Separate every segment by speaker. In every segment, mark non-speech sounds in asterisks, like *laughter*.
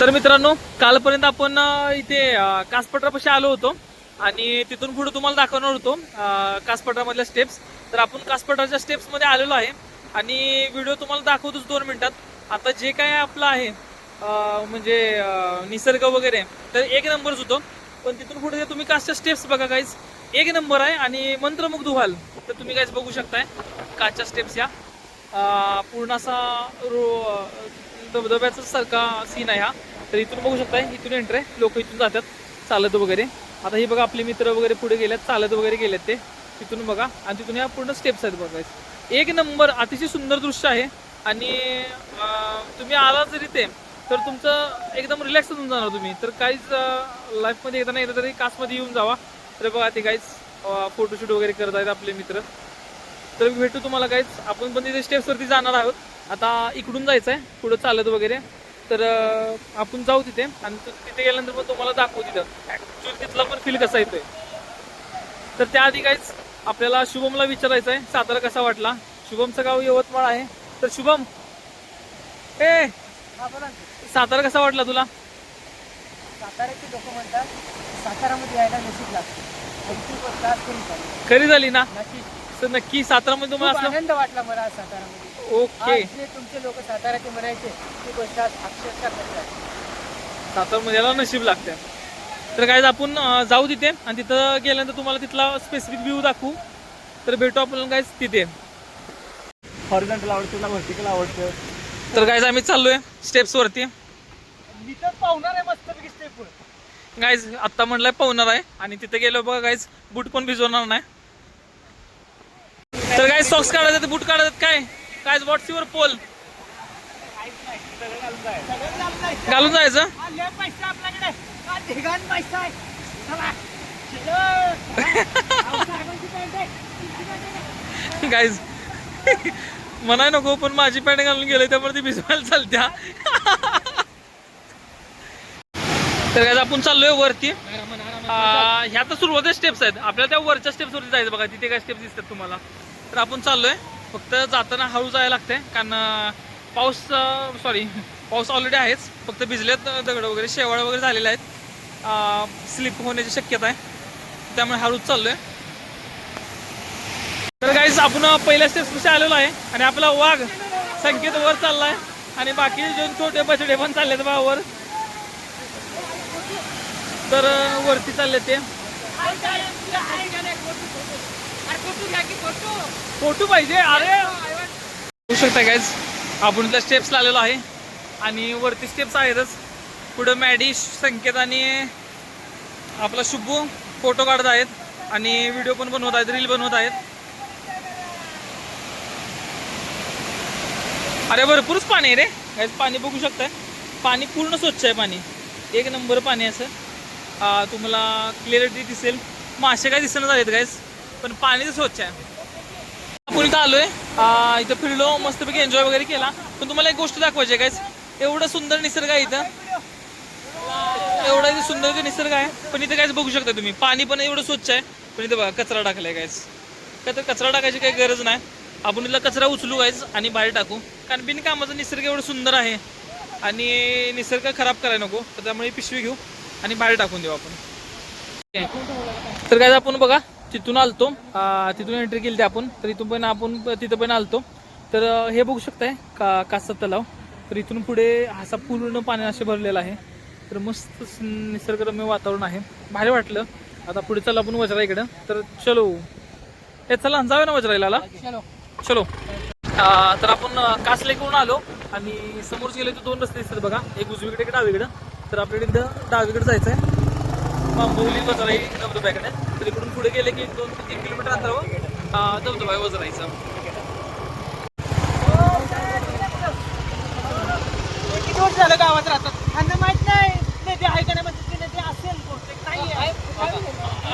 Speaker 1: तर मित्रांनो कालपर्यंत आपण इथे कासपटरापाशी आलो होतो आणि तिथून पुढे तुम्हाला दाखवणार होतो कासपटरामधल्या स्टेप्स तर आपण कासपटराच्या स्टेप्समध्ये आलेलो आहे आणि व्हिडिओ तुम्हाला दाखवतोच दोन मिनिटात. आता जे काय आपलं आहे म्हणजे निसर्ग वगैरे तर एक नंबरच होतो. पण तिथून पुढे तुम्ही कासच्या स्टेप्स बघा काहीच एक नंबर आहे आणि मंत्रमुग्ध व्हाल. तर तुम्ही काहीच बघू शकताय काचच्या स्टेप्स या. पूर्ण असा रो धबधब्याचा सारखा सीन आहे हा. तर इथून बघू शकताय इथून एंट्री लोक इथून जातात चालत वगैरे. आता हे बघा आपले मित्र वगैरे पुढे गेलेत चालत वगैरे गेलेत ते. तिथून बघा. आणि तिथून या पूर्ण स्टेप्स आहेत बघायचं एक नंबर अतिशय सुंदर दृश्य आहे. आणि तुम्ही आला जरी ते तर तुमचं एकदम रिलॅक्स होऊन जाणार तुम्ही. तर काहीच लाईफमध्ये येताना येतं तरी कासमध्ये येऊन जावा. तर बघा ते काहीच फोटोशूट वगैरे करत आहेत आपले मित्र. तर भेटू तुम्हाला काहीच आपण पण तिथे स्टेप्सवरती जाणार आहोत. आता इकडून जायचं आहे पुढं चालत वगैरे. तर आपण जाऊ तिथे आणि तिथे गेल्यानंतर पण तुम्हाला दाखवू तिथं. ऍक्च्युअली तिथला पण फील कसा येतोय. तर त्याआधी काहीच आपल्याला शुभमला विचारायचं आहे सातारा कसा वाटला? शुभमचं गाव यवतमाळ आहे. तर शुभम ए सातारा कसा वाटला तुला?
Speaker 2: साताऱ्याचे लोक म्हणतात सातारामध्ये यायला नशीब लागते.
Speaker 1: खरी झाली ना? नक्की सातारामध्ये तुम्हाला
Speaker 2: आनंद वाटला मला सातारामध्ये.
Speaker 1: ओके.
Speaker 2: आज जे तुमचे लोक साताऱ्याचे म्हणायचे ती गोष्ट आज अक्षरशः खरी आहे.
Speaker 1: सातारमध्ये याला नशीब लागते तर काय आपण अं, जाऊ तिथे आणि तिथं गेल्यानंतर तुम्हाला तिथला स्पेसिफिक व्ह्यू दाखवू. तर भेटू आपण काय तिथे.
Speaker 2: हॉरिझॉन्टल आवडतं तुला व्हर्टिकल आवडतं.
Speaker 1: तर काय आम्ही चाललोय स्टेप्स वरती.
Speaker 2: मी तर पाहुणार आहे मस्तपैकी स्टेप
Speaker 1: गाईज आत्ता म्हणलंय पाहुणार आहे आणि तिथे गेलो बघा गाईज बूट पण भिजवणार नाही. तर काय सॉक्स काढायचे बूट काढायचे काय? काय व्हॉट्स युअर पोल? घालून जायचं? गाईज म्हणाय नको पण माझी पॅन्ट घालून गेले त्यामुळे ती भिजवायला चालत्या. तर काय आपण चाललोय वरती. ह्या तर सुरुवातीच्या स्टेप्स आहेत. आपल्याला त्या वरच्या स्टेप्स वरती जायचं बघा तिथे काय स्टेप्स दिसतात तुम्हाला. तर आपण चाललोय. फक्त जाताना हळू जायला लागतंय कारण पाऊस सॉरी पाऊस ऑलरेडी आहेच. फक्त भिजलेत दगड वगैरे शेवाळ वगैरे झालेले आहेत. स्लिप होण्याची शक्यता आहे. त्यामुळे हळूच चाललोय. तर काहीच आपण पहिल्या स्टेप्स आलेलो आहे आणि आपला वाघ संकेत वर चाललाय. आणि बाकी दोन छोटे बछडे पण चाललेत बा वर. तर वरती चालले ते. फोटो पाहिजे. अरे. होऊ शकता काहीच आपण त्या स्टेप्स आलेलो आहे. आणि वरती स्टेप्स आहेतच. पुढं मॅडिश संकेत आणि आपला शुभू फोटो काढत आहेत. आणि व्हिडिओ पण बनवत आहेत रील बनवत आहेत. अरे भरपूरच पाणी आहे रे. काहीच पाणी बघू शकताय. पाणी पूर्ण स्वच्छ आहे पाणी. एक नंबर पाणी आहे असं. तुम्हाला क्लिअरिटी दिसेल. मासे काय दिसेल झालेत गाईज पण पाणी तर स्वच्छ आहे. आपण इथं आलोय. इथं फिरलो मस्तपैकी एन्जॉय वगैरे केला. पण तुम्हाला एक गोष्ट दाखवायची आहे गाईज एवढं सुंदर निसर्ग आहे इथं. एवढा इथे सुंदर निसर्ग आहे पण इथे कायच बघू शकता तुम्ही. पाणी पण एवढं स्वच्छ आहे पण इथे बघा कचरा टाकलाय काय का तर कचरा टाकायची काही गरज नाही. आपण इथला कचरा उचलू गायच आणि बाहेर टाकू. कारण बिनकामाचा निसर्ग एवढं सुंदर आहे. आणि निसर्ग खराब करायला नको. तर त्यामुळे पिशवी घेऊ आणि बाहेर टाकून देऊ आपण. तर काय आपण बघा तिथून आलतो. तिथून एंट्री केली आपण. तर इथून पण आपण तिथं पण आलतो. तर हे बघू शकताय का कासा तलाव. तर इथून पुढे असा पूर्ण पाणी असे भरलेला आहे. तर मस्त निसर्गरम्य वातावरण आहे. भारी वाटलं. आता पुढे चला आपण वजरा इकडं. तर चलो. हे चला जाऊया ना वजरायला
Speaker 2: चलो.
Speaker 1: तर आपण अं, कासलेकडून आलो. आणि समोर गेले तर दोन रस्ते दिसतात बघा. एक उजवीकडे एक डावीकडं. तर आपल्याकडे इकडं डावीकडे जायचं आहे बांबोली वजराई धबधब्याकडे तर इकडून पुढे गेले की दोन ते तीन किलोमीटर अंतरावर अं, धबधबा आहे वजराईचा
Speaker 2: किती वर्ष झालं गावात राहतात? त्यांना माहीत नाही नदी आहे का नाही म्हणजे ती नदी असेल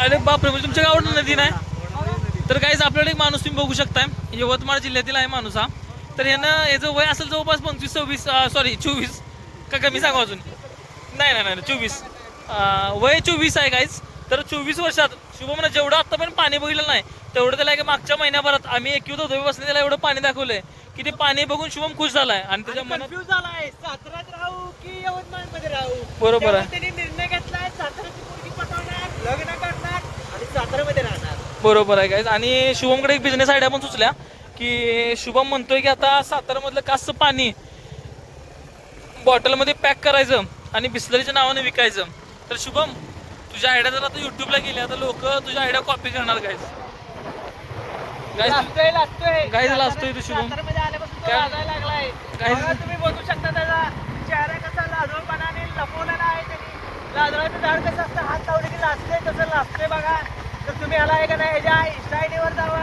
Speaker 1: अरे बापरे म्हणजे तुमच्या गावात नदी नाही? तर काहीच आपल्याकडे एक माणूस तुम्ही बघू शकताय. यवतमाळ जिल्ह्यातील आहे माणूस हा. तर यानं याचं वय असेल जवळपास पंचवीस सव्वीस सॉरी चोवीस. का कमी सांगा अजून? नाही नाही नाही चोवीस. वय चोवीस आहे काहीच तर चोवीस वर्षात शुभमनं जेवढं आत्तापर्यंत पाणी बघितलं नाही तेवढं त्याला एक मागच्या महिन्याभरात आम्ही एकवीस धबधबे बसले त्याला एवढं पाणी दाखवलंय की ते पाणी बघून शुभम खुश झालाय. आणि त्याच्या मनात
Speaker 2: कन्फ्युज झालाय. साताऱ्यात राहू की यवतमाळमध्ये राहू?
Speaker 1: बरोबर आहे.
Speaker 2: त्यामुळे त्यांनी निर्णय घेतलाय साताऱ्याची मुलगी पटवणार लग्न करणार आणि साताऱ्यामध्ये राहणार.
Speaker 1: बरोबर आहे गाईज आणि शुभमकडे एक बिझनेस आयडिया पण सुचल्या की शुभम म्हणतोय की आता सातारामधलं कासचं पाणी बॉटलमध्ये पॅक करायचं आणि बिस्लरीच्या नावाने विकायचं. तर शुभम तुझ्या आयडिया जर आता युट्यूबला गेल्या तर लोक तुझ्या आयडिया कॉपी करणार गाईज गाईज
Speaker 2: लाजतोय
Speaker 1: तू शुभम.
Speaker 2: तुम्ही बघू शकता त्याचा चेहरा कसा लाजळपणाने लपवलेला आहे त्यांनी. लाजळाचं झाड कसं असतं हात लावले की लाजते तसं लाजते बघा. तर तुम्ही आला आहे का नाही? ह्याच्या इंस्टा आयडी वर जावा.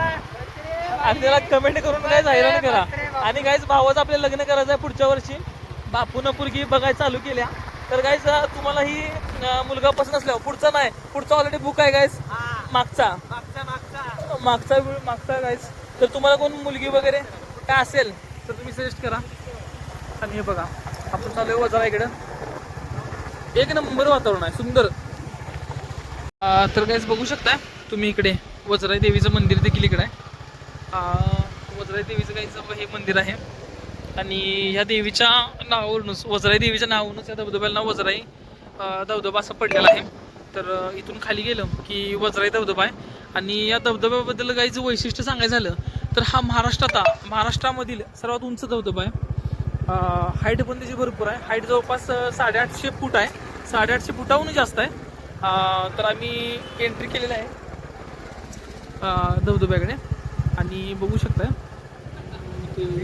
Speaker 1: आणि त्याला कमेंट करून काय हैराण करा. आणि गाईज भावाचं आपल्याला लग्न करायचं आहे पुढच्या वर्षी. बापून पुरगी बघायला चालू केल्या. तर गाईज तुम्हाला ही मुलगा पसंत असल्यावर पुढचा नाही पुढचा ऑलरेडी बुक आहे गाईज
Speaker 2: हा.
Speaker 1: मागचा.
Speaker 2: मागचा मागचा.
Speaker 1: मागचा वेळ- मागचा गाईज तर तुम्हाला कोण मुलगी वगैरे काय असेल तर तुम्ही सजेस्ट करा. आणि हे बघा आपण चालू आहे वजारा इकडं. एक नंबर वातावरण आहे सुंदर. तर गाईज बघू शकता तुम्ही इकडे वजराई देवीचं मंदिर देखील इकडे आहे. वजराई देवीचं गाईचं हे मंदिर आहे. आणि ह्या देवीच्या नावावरूनच वजराई देवीच्या नावावरूनच या धबधब्याला नाव वजराई धबधबा असं पडलेला आहे. तर इथून खाली गेलं की वजराई धबधबा आहे. आणि या धबधब्याबद्दल काही जर वैशिष्ट्य सांगायचं झालं तर हा महाराष्ट्रात महाराष्ट्रामधील सर्वात उंच धबधबा आहे. हाईट पण त्याची भरपूर आहे. हाईट जवळपास साडेआठशे फूट आहे. साडेआठशे फुटाहून जास्त आहे. तर आम्ही एंट्री केलेलं आहे धबधब्याकडे. आणि बघू शकता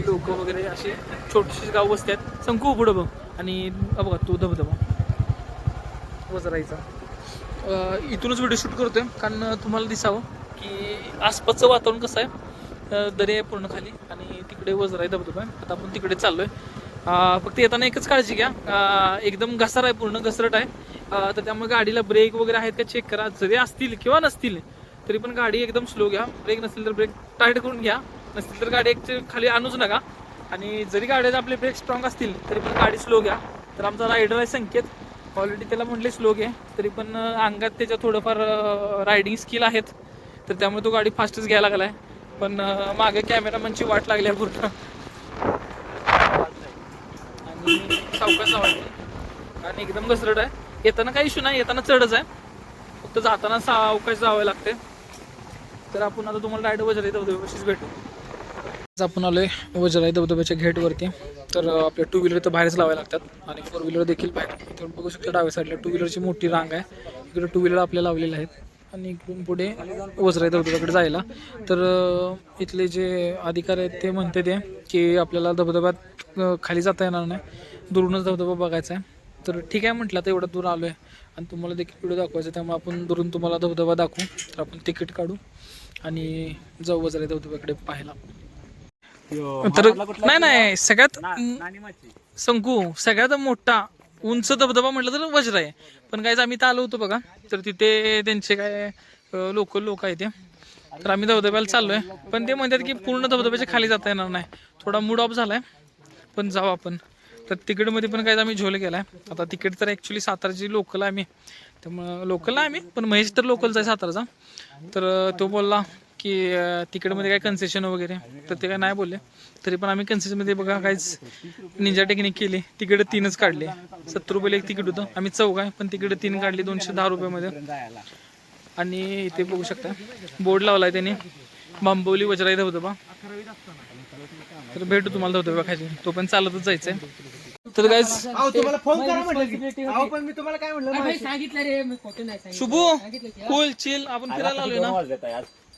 Speaker 1: लोक वगैरे असे छोटीशी गाव वस्ती आहेत. संकू पुढं बघ. आणि अ बघा तो धबधबा. वजराईचा इथूनच व्हिडिओ शूट करतोय. कारण तुम्हाला दिसावं की आसपासचं वातावरण कसं आहे. दर्या आहे पूर्ण खाली आणि तिकडे वजराय धबधबा आहे. आता आपण तिकडे चाललोय. आहे फक्त येताना एकच काळजी घ्या. एकदम घसार आहे पूर्ण घसरट आहे. तर त्यामुळे गाडीला ब्रेक वगैरे आहेत का चेक करा. जरी असतील किंवा नसतील तरी पण गाडी एकदम स्लो घ्या. ब्रेक नसतील तर ब्रेक टाईट करून घ्या. नसतील तर गाडी एक खाली आणूच नका. आणि जरी गाड्याचे आपले ब्रेक स्ट्रॉंग असतील तरी पण गाडी स्लो घ्या. तर आमचा रायडर आहे संकेत. ऑलरेडी त्याला म्हटले स्लो घे. तरी पण अंगात त्याच्या थोडंफार रायडिंग स्किल आहेत. तर त्यामुळे तो गाडी फास्टच घ्यायला लागलाय. पण मागे कॅमेरामनची वाट लागली आहे पूर्ण. आणि सावकाश वाटते आणि एकदम घसरट आहे. येताना काही इश्यू नाही. येताना चढच आहे. फक्त जाताना सावकाश जावं लागते तर आपण आता तुम्हाला रायडर डायरेक्ट येतो. व्यवस्थित भेटू. आज आपण आलोय वजराई धबधब्याच्या गेटवरती तर आपल्या टू व्हीलर तर बाहेरच लावायला लागतात. आणि फोर व्हीलर देखील बाहेर. इथून बघू शकतो डाव्या साईडला टू व्हीलरची मोठी रांग आहे. इकडे टू व्हीलर आपल्या लावलेले आहेत. आणि इकडून पुढे वजराई धबधब्याकडे जायला. तर इथले जे अधिकारी आहेत ते म्हणते ते की आपल्याला धबधब्यात खाली जाता येणार नाही. दुरूनच धबधबा बघायचा आहे. तर ठीक आहे म्हटलं तर एवढं दूर आलो आहे आणि तुम्हाला देखील व्हिडिओ दाखवायचा त्यामुळे आपण दुरून तुम्हाला धबधबा दाखवू. तर आपण तिकीट काढू. आणि जाऊ वजराई धबधब्याकडे पाहायला. तर नाही नाही सगळ्यात संकू सगळ्यात मोठा उंच धबधबा म्हटलं तर वज्र आहे. पण काय आम्ही तर आलो होतो बघा तर तिथे त्यांचे काय लोकल लोक आहेत ते. तर आम्ही धबधब्याला चाललोय पण ते म्हणतात की पूर्ण धबधब्याच्या खाली जाता येणार नाही. थोडा मूड ऑफ झालाय पण जाऊ आपण. तर तिकीटमध्ये पण काय आम्ही झोल केलाय. आता तिकीट तर ॲक्च्युली साताराची लोकल आहे आम्ही. त्यामुळं लोकल आहे आम्ही पण महेश तर लोकलचा आहे साताराचा. तर तो बोलला की अं, तिकीटमध्ये काय कन्सेशन वगैरे? तर ते काय नाही बोलले. तरी पण आम्ही कन्सेशनमध्ये बघा काहीच निंजा टेक्निक केली. तिकीट तीनच काढले. सत्तर रुपयाला एक तिकीट होतं. आम्ही चौघ आहे पण तिकीट तीन काढली दोनशे दहा रुपयामध्ये. आणि इथे बघू शकता बोर्ड लावलाय त्यांनी. बांबवली वजराई धबधबा. तर भेटू तुम्हाला धबधबा खायचे तो पण चालतच जायचंय. तर गाईज
Speaker 2: अहो तुम्हाला फोन करा म्हटलं की. अहो पण मी तुम्हाला काय म्हणलं माहिती?
Speaker 3: सांगितलं रे मी खोटं नाही सांगितलं.
Speaker 1: शुभू कूल चिल आपण फिरायला आलोय ना.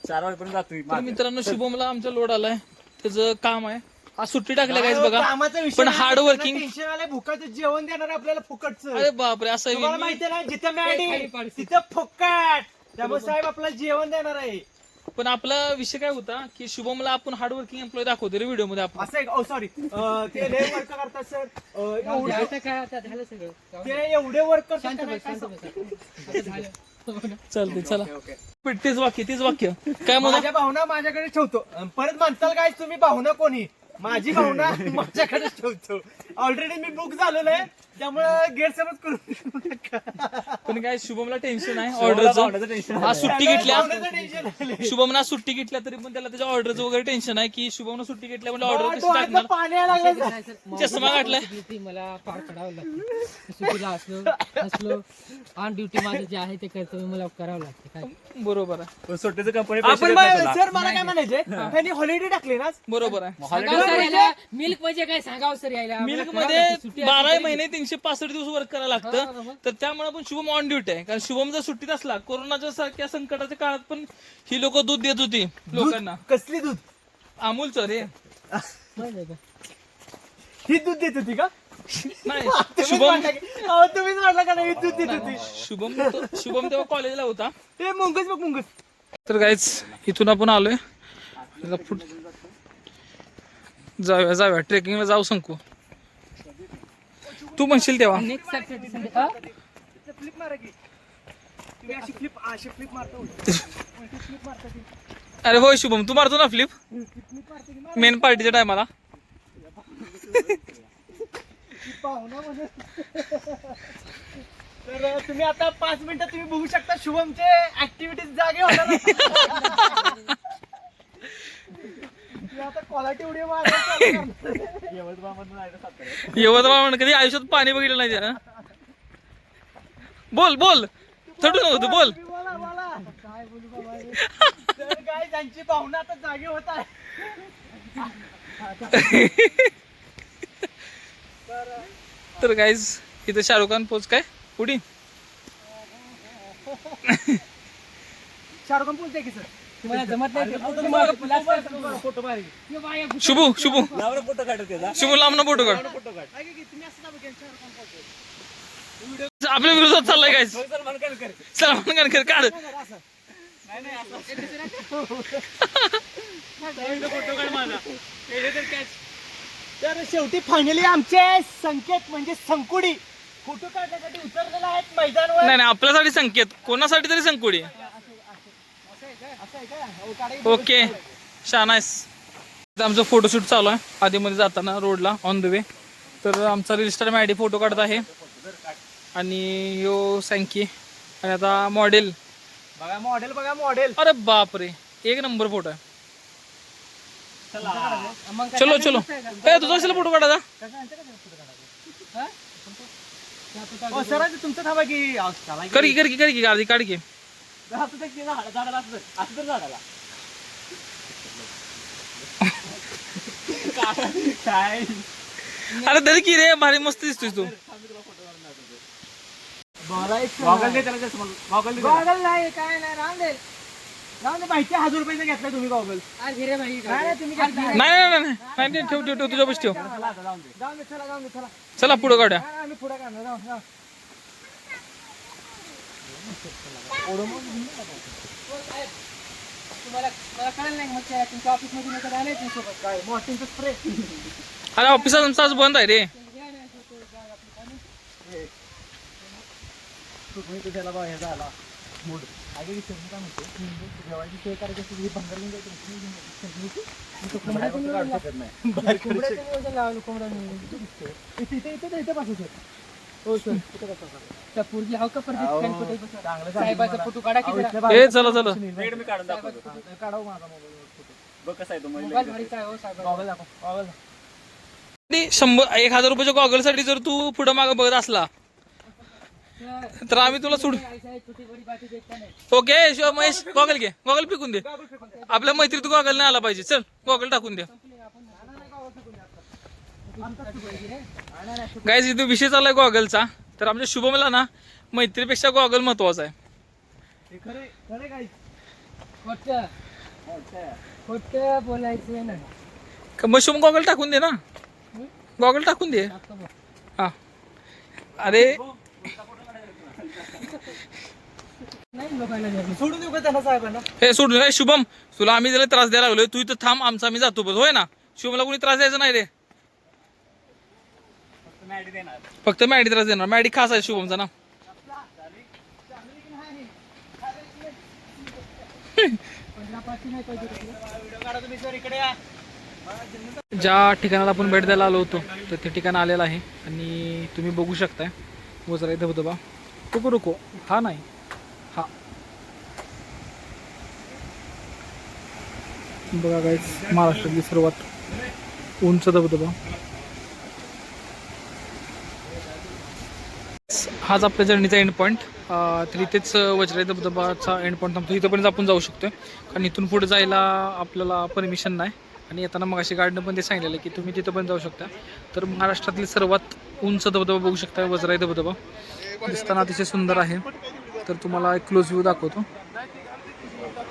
Speaker 4: चार वाजेपर्यंत जातोय
Speaker 1: तर मित्रांनो शुभमला आमचा लोड आलाय. त्याचं काम आहे. आज सुट्टी टाकल्या गाईज बघा.
Speaker 2: विषय
Speaker 1: पण
Speaker 2: नाही.
Speaker 1: हार्ड वर्किंग
Speaker 2: आलंय भुकाचं जेवण देणार आपल्याला फुकटचं.
Speaker 1: अरे बापरे असं
Speaker 2: तुम्हाला
Speaker 1: आहे
Speaker 2: माहिती ना जिथं मॅडी तिथं फुकट. त्यामुळे साहेब आपल्याला जेवण देणार आहे.
Speaker 1: पण आपला विषय काय होता की शुभमला आपण हार्ड वर्किंग एम्प्लॉय दाखवतो रे व्हिडिओमध्ये आपण.
Speaker 2: असं सॉरी ते लय वर्क करतात सर एवढे
Speaker 3: आता काय आता झालं सगळं.
Speaker 2: ते एवढे वर्क करतात काय
Speaker 3: आता झालं.
Speaker 1: चालते चला. पण तेच वाक्य तेच वाक्य. काय म्हणा?
Speaker 2: माझ्या भावना माझ्याकडे ठेवतो. अन परत म्हणताल काय? तुम्ही भावना कोणी? माझी भावना *laughs* माझ्याकडे ठेवतो. ऑलरेडी मी बुक झालेलो आहे. त्यामुळे गैरसमज.
Speaker 1: पण काय शुभमला टेन्शन आहे. ऑर्डरचं हा सुट्टी घेतल्या. शुभमना सुट्टी घेतल्या तरी पण त्याला त्याच्या ऑर्डरचं वगैरे टेन्शन आहे की शुभमनं सुट्टी घेतल्या म्हणजे ऑर्डर कशी टाकणार.
Speaker 2: पाणी लागलं.
Speaker 1: चष्मा घातलाय.
Speaker 3: ड्युटी मला पार पडावं लागतं. सुट्टीला असलो असलो ऑन ड्युटी माझं जे आहे ते कर्तव्य मला करावं लागतं काय.
Speaker 1: बरोबर आहे.
Speaker 4: सुट्टीचं कंपनी
Speaker 2: आपण सर मला काय म्हणायचे त्यांनी हॉलिडे टाकले ना
Speaker 1: बरोबर आहे.
Speaker 3: सांगावं सर यायला मिल्क म्हणजे काय? सांगावं सर यायला. मिल्कमध्ये
Speaker 1: बारा महिने तीनशे पासष्ट दिवस वर्क करायला लागतं. तर त्यामुळे पण शुभम ऑन ड्युटी आहे. कारण शुभम जर सुट्टीत असला कोरोनाच्या सारख्या संकटाच्या काळात पण ही लोक दूध देत होती लोकांना.
Speaker 2: कसली दूध?
Speaker 1: अमूलचं रे?
Speaker 2: ही दूध देत होती का?
Speaker 1: नाही शुभम
Speaker 2: म्हटलं की- अहो, तुम्हीच म्हटलं का नाही दूध देत होती?
Speaker 1: शुभम तो- शुभम तेव्हा कॉलेजला होता.
Speaker 2: ते मुंगस बघ मुंगस
Speaker 1: तर काहीच इथून आपण आलोय. जाऊया जाऊया. ट्रेकिंगला जाऊ सांगू तू म्हणशील तेव्हा
Speaker 3: नेक्स्ट सॅटर्डे संडे हा?
Speaker 2: फ्लिप मारा की तुम्ही अशी फ्लिप अशी फ्लिप मारता फ्लिप मारता ती.
Speaker 1: अरे होय शुभम तू मारतो ना फ्लिप मेन पार्टीच्या टायमाला
Speaker 2: तर तुम्ही आता पाच मिनिटं तुम्ही बघू शकता शुभमचे ऍक्टिव्हिटीज जागे होणार *laughs*
Speaker 1: यवतमाळ म्हणून कधी आयुष्यात पाणी बघितलं नाही त्यानं बोल बोल. थटू नको तू बोल.
Speaker 2: काय बोलू काय त्यांची पाहुणं आता जागे होत आहे.
Speaker 1: तर काहीच इथं शाहरुख खान पोच काय? उडी.
Speaker 2: शाहरुख खान बोलते की सर?
Speaker 1: शुभू शुभू.
Speaker 4: फोटो काढत त्याचा
Speaker 1: शुभू लांब फोटो काढ. आपल्या विरोधात चाललाय काय
Speaker 4: सलमान खान कर.
Speaker 1: सलमान खान कर काढ.
Speaker 2: तर शेवटी फायनली आमचे संकेत म्हणजे संकुडी. फोटो काढण्यासाठी उतरलेले आहेत मैदानवर.
Speaker 1: नाही नाही आपल्यासाठी संकेत. कोणासाठी तरी संकुडी.
Speaker 2: आहे.
Speaker 1: ओके शानायस इथं आमचं फोटोशूट चालू आहे. आधीमध्ये जाताना रोडला ऑन द वे तर आमचा रजिस्टर मॅडी फोटो काढत आहे. आणि यो सँकी आणि आता मॉडेल
Speaker 2: बघा मॉडेल बघा मॉडेल
Speaker 1: अरे बापरे एक नंबर फोटो आहे. चलो चलो. ए तुझा असेल फोटो काढायचा?
Speaker 2: हो.
Speaker 1: कर की कर की कर की आधी काढ की.
Speaker 4: असं तर झाडाला असं तर- असं तर झाडाला. काय?
Speaker 1: अरे तरी की रे भारी मस्त दिसतोय तू.
Speaker 4: गॉगल दे त्याला चष्मा. गॉगल दे त्याला.
Speaker 2: गॉगल नाही काय नाही राहून दे. दे माहिती आहे, हजार रुपयाचा घेतला तुम्ही गॉगल
Speaker 3: हिरे भाई
Speaker 2: नाही नाही, तुम्ही
Speaker 1: नाही नाही नाही, नाही नाही नाही, ठेव ठेव ठेव तुझ्या बस ठेव.
Speaker 4: जाऊन दे.
Speaker 2: जाऊन दे चला जाऊन दे चला.
Speaker 1: चला पुढे काढूया.
Speaker 2: आम्ही पुढे काढणार जाऊ, जाऊ.
Speaker 3: तुम्हाला मला कळलं नाही मग त्या तुमच्या ऑफिसमध्ये मी कधी आले नाही सोबत
Speaker 2: काय मॉर्टिनचं स्प्रे
Speaker 1: अरे ऑफिस आमचं आज बंद आहे रे.
Speaker 2: त्याला मूड आगे की शेवटी काय म्हणतो जेवायची सोय करायची असेल ही भंगार घेऊन जायचं
Speaker 3: कोंबड्या तुम्ही लावलं कोंबड्या
Speaker 2: इथे इथे इथे इथे पासून सर हो सर. इथे बसा
Speaker 3: त्या पोरगी हाव का परत
Speaker 2: अहो,
Speaker 3: fan कुठे बसवा?
Speaker 2: चांगलं
Speaker 3: साहेबाचा फोटो काढा की जरा.
Speaker 2: इथल्या
Speaker 1: ए चला चला.
Speaker 4: वेड मी काढून दाखवतो
Speaker 2: काढावं माझा मोबाईल
Speaker 4: बघ कसा आहे तो
Speaker 3: मोबाईल
Speaker 4: मोबाईल
Speaker 3: भारीचा आहे हो
Speaker 1: आणि शंभर एक हजार रुपयाच्या गॉगलसाठी जर तू पुढे मागे बघत असला तर आम्ही तुला सोड.
Speaker 3: छोटी बडी बाती देखता नाही.
Speaker 1: ओके शिव महेश गॉगल घे. गॉगल फेकून दे. आपल्या मैत्रीत गॉगल नाही आला पाहिजे. चल गॉगल टाकून दे गायज इथे विषय चाललाय गॉगलचा. तर आमच्या शुभमला ना मैत्रीपेक्षा गॉगल महत्त्वाचा आहे.
Speaker 3: बोलायचं
Speaker 1: मग शुभम गॉगल टाकून दे ना. गॉगल टाकून दे. हा. अरे. हे सोडून शुभम तुला आम्ही त्याला त्रास द्यायला लागलोय तू इथं थांब आमचा आम्ही जातो बस. होय ना? शुभमला कोणी त्रास द्यायचा नाही रे. फक्त मॅडी त्रास देणार. मॅडी खास आहे शुभमचा ना. ज्या ठिकाणाला आपण भेट द्यायला आलो होतो तर ते ठिकाण आलेलं आहे. आणि तुम्ही बघू शकताय. गोजरा धबधबा रुको रुको हा नाही. हा. बघा काय महाराष्ट्रातली सर्वात उंच धबधबा. हाच आपल्या जर्नीचा एंड पॉईंट तर इथेच वज्राई धबधबाचा एंड पॉईंट थांबतो. इथंपर्यंत आपण जाऊ शकतो कारण इथून पुढे जायला आपल्याला परमिशन नाही. आणि येताना मग अशी गार्डनं पण ते सांगितलेलं आहे की तुम्ही तिथं पण जाऊ शकता. तर महाराष्ट्रातील सर्वात उंच धबधबा बघू शकता वज्राई धबधबा दिसताना अतिशय सुंदर आहे. तर तुम्हाला एक क्लोज व्ह्यू दाखवतो.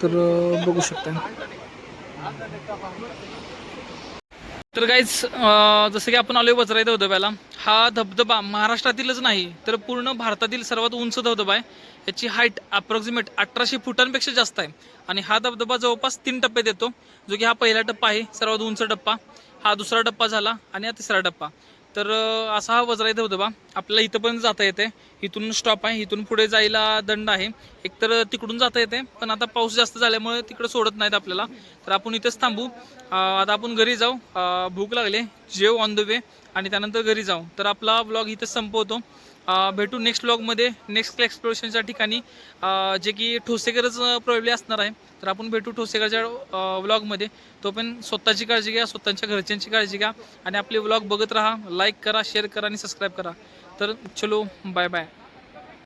Speaker 1: तर बघू शकता तर काहीच जसं की आपण आलोय वज्राई धबधब्याला हा धबधबा महाराष्ट्रातीलच नाही तर पूर्ण भारतातील सर्वात उंच धबधबा आहे. याची हाईट अप्रॉक्सिमेट अठराशे फुटांपेक्षा जास्त आहे. आणि हा धबधबा जवळपास तीन टप्प्यात येतो जो की हा पहिला टप्पा आहे सर्वात उंच टप्पा. हा दुसरा टप्पा झाला आणि हा तिसरा टप्पा. तर असा हा वज्राई धबधबा आपल्याला इथं पण जाता येते. इथून स्टॉप आहे. इथून पुढे जायला दंड आहे. एकतर तिकडून जाता येते. पण आता पाऊस जास्त झाल्यामुळे तिकडं सोडत नाहीत आपल्याला. तर आपण इथेच थांबू. आता आपण घरी जाऊ. भूक लागले. जेव ऑन द वे आणि त्यानंतर घरी जाऊ. तर आपला ब्लॉग इथेच संपवतो. भेटू नेक्स्ट ब्लॉगमध्ये नेक्स्ट एक्सप्लोरेशनच्या ठिकाणी. जे की ठोसेकरच प्रॉब्ली असणार आहे. तर आपण भेटू ठोसेकरच्या व्लॉगमध्ये तो पण स्वतःची काळजी घ्या स्वतःच्या घरच्यांची काळजी घ्या. आणि आपले व्लॉग बघत राहा लाईक करा शेअर करा आणि सबस्क्राईब करा. तर चलो बाय बाय